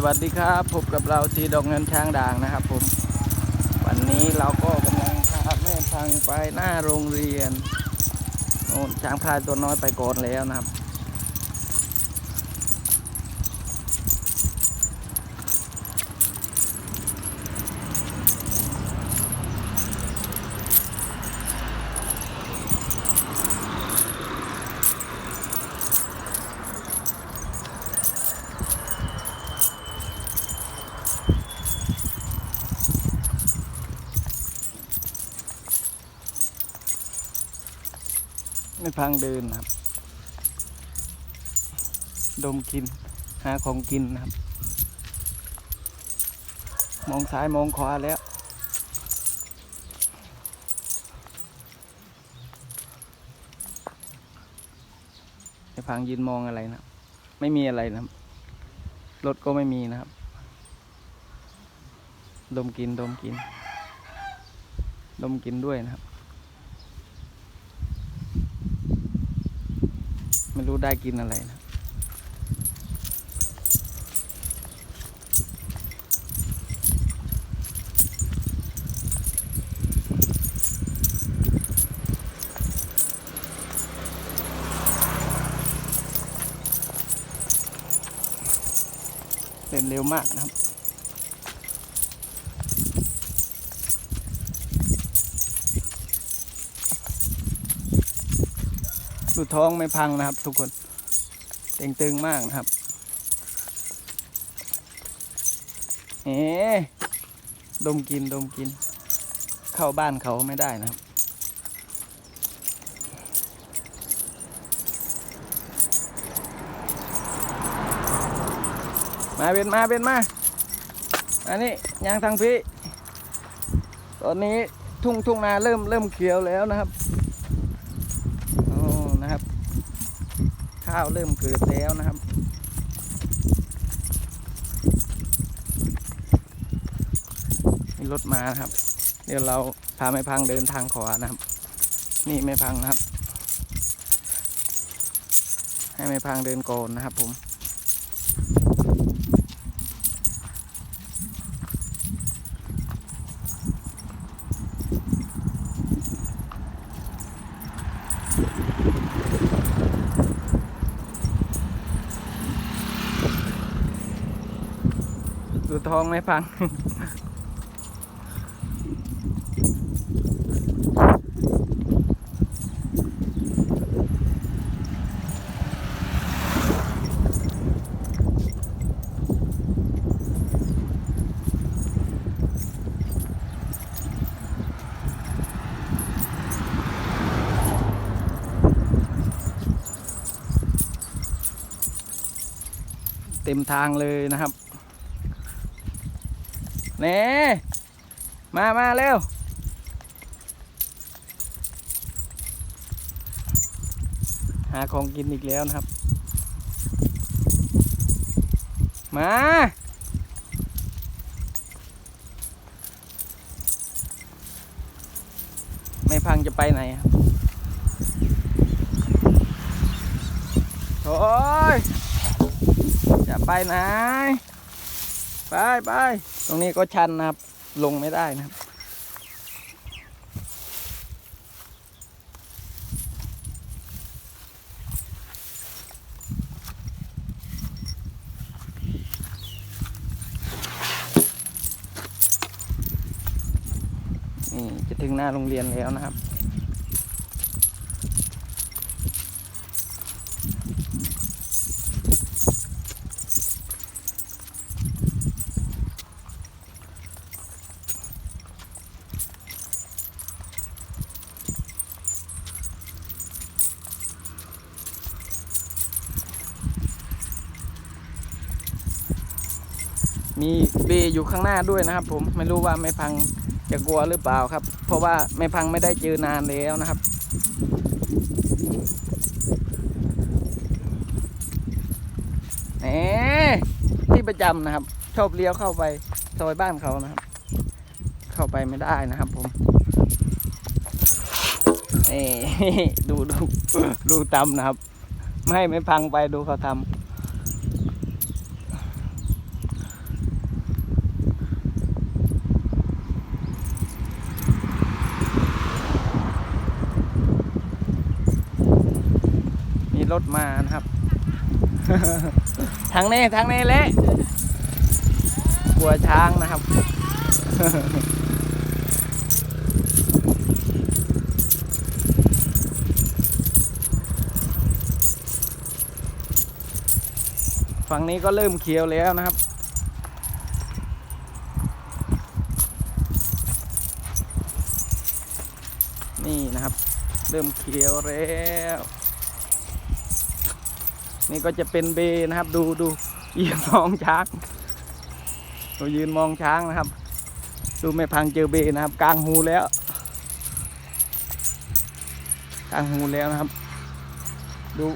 สวัสดีครับพบกับเราทีดอกเงินช้างด่างนะครับผม วันนี้เราก็กำลังพาแม่ทางไปหน้าโรงเรียนโน่นช้างพลายตัวน้อยไปก่อนแล้วนะครับ ไม่พังเดินนะครับ ดมกิน หาของกินนะครับ มองซ้ายมองขวาแล้วไม่พังยืนมองอะไรนะไม่มีอะไรนะครับ รถก็ไม่มีนะครับ ดมกินดมกิน ดมกินด้วยนะครับ ไม่รู้ได้กินอะไรนะเดินเร็วมากนะครับุดท้องไม่พังนะครับ ทุกคนเต่งตึงมากนะครับเอ๊ะดมกินดมกิน เข้าบ้านเขาไม่ได้นะครับ มาเป็นมาเป็นมาอันนี้ยางทางพี่ ตอนนี้ทุ่งทุ่งนาเริ่มเริ่มเขียวแล้วนะครับ โอ้นะครับ ข้าวเริ่มเกิดแล้วนะครับ มีรถมานะครับ เดี๋ยวเราพาแม่พังเดินทางขวานะครับ นี่แม่พังนะครับ ให้แม่พังเดินก่อนนะครับผม ท้องไม่พัง เต็มทางเลยนะครับ เน่มามาเร็วหาของกินอีกแล้วนะครับ มา ไม่พังจะไปไหนครับโอ้ยจะไปไหน ไปไป ตรงนี้ก็ชันนะครับ ลงไม่ได้นะครับ นี่จะถึงหน้าโรงเรียนแล้วนะครับ มีเบอยู่ข้างหน้าด้วยนะครับ ผมไม่รู้ว่าไม่พังจะกลัวหรือเปล่าครับ เพราะว่าไม่พังไม่ได้เจอนานแล้วนะครับ แหมที่ประจำนะครับ ชอบเลี้ยวเข้าไปซอยบ้านเขานะครับ เข้าไปไม่ได้นะครับผมเอ้ดูดูดูตำนะครับ ไม่ไม่พังไปดูเขาทำ รถมานะครับ ทางนี้ทางนี้เละกลัวช้างนะครับ ฝั่งนี้ก็เริ่มเขียวแล้วนะครับนี่นะครับ เริ่มเขียวแล้ว นี่ก็จะเป็นเบนะครับ ดูดูยืนมองช้างดูยืนมองช้างนะครับ ดูไม่พังเจอเบนะครับ กลางหูแล้ว กลางหูแล้วนะครับ ดู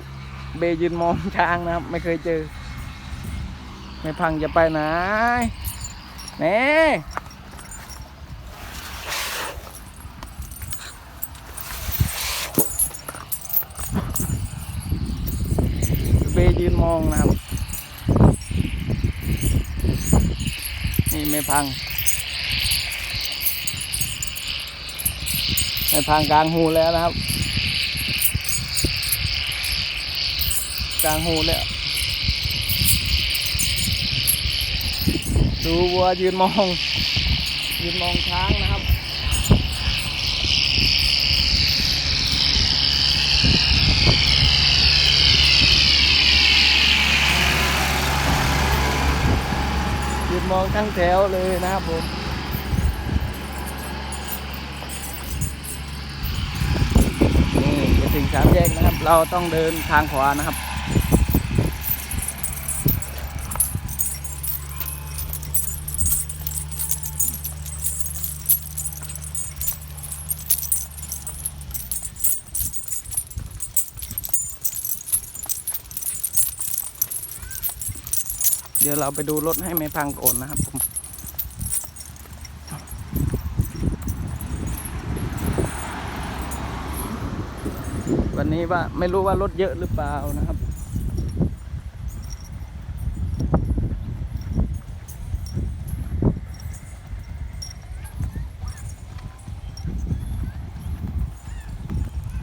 เบยืนมองช้างนะครับ ไม่เคยเจอ ไม่พังจะไปไหนแน่ ยืนมองนะครับ นี่ไม่พัง ไม่พังกลางหูแล้วนะครับ กลางหูแล้ว ดูวัวยืนมอง ยืนมองช้างนะครับ ยืน มองทั้งแถวเลยนะครับผมนี่จะถึงสามแยกนะครับ เราต้องเดินทางขวานะครับ เดี๋ยวเราไปดูรถให้ไม่พังก่อนนะครับผมวันนี้ว่าไม่รู้ว่ารถเยอะหรือเปล่านะครับ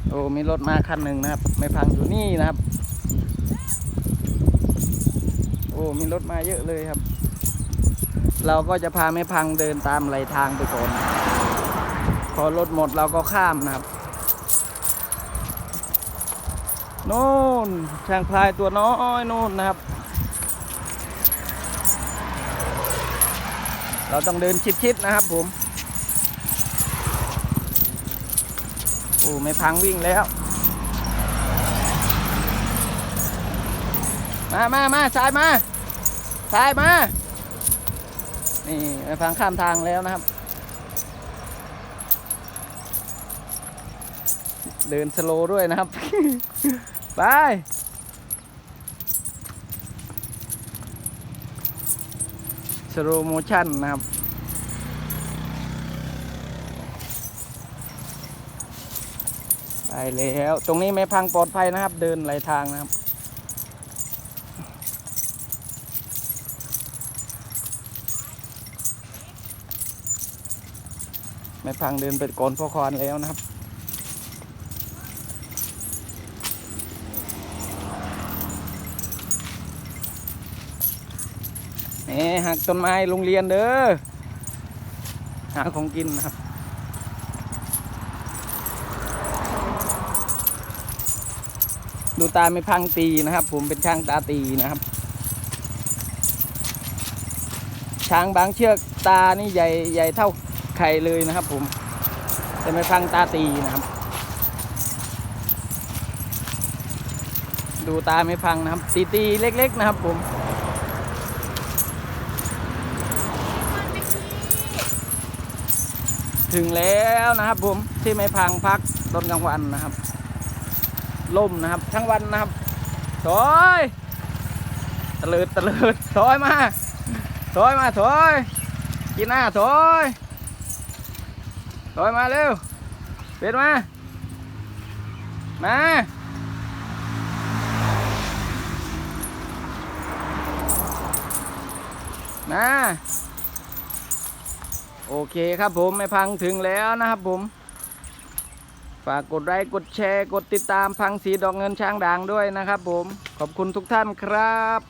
โอ้มีรถมาคันหนึ่งนะครับ ไม่พังอยู่นี่นะครับ อ้มีรถมาเยอะเลยครับ เราก็จะพาไม่พังเดินตามไหลทางไปก่อนพอรถหมดเราก็ข้ามนะครับโน่นช้างพลายตัวน้อยโน่นนะครับ เราต้องเดินชิดๆนะครับผมโอ้ไม่พังวิ่งแล้ว มามามาสายมา สายมา นี่ไม่พังข้ามทางแล้วนะครับ เดินสโลว์ด้วยนะครับ ไป สโลโมชั่นนะครับไปแล้ว ตรงนี้ไม่พังปลอดภัยนะครับ เดินไหลทางนะครับ ม่พังเดินไปก่อนพ่อคอนแล้วนะครับนี่หักต้นไม้โรงเรียนเด้อหาของกินนะครับดูตาไม่พังตีนะครับ ผมเป็นช่างตาตีนะครับ ช้างบางเชือกตานี่ใหญ่ใหญ่เท่า ไข่เลยนะครับผมแต่ไม่พังตาตีนะครับ ดูตาไม่พังนะครับ ตีตีเล็ก ๆ นะครับผมถึงแล้วนะครับผมที่ไม่พังพักตอนกลางวันนะครับล่มนะครับ ทั้งวันนะครับถอยตะเลิดตะเลิดถอยมาถอยมาถอยกินหน้าถอย ถอยมาเร็วเป็ดมา มามาโอเคครับผมไม่พังถึงแล้วนะครับผมไปากกดไลค์กดแชร์ กดติดตามพังสีดอกเงินช้างด่างด้วยนะครับผม ขอบคุณทุกท่านครับ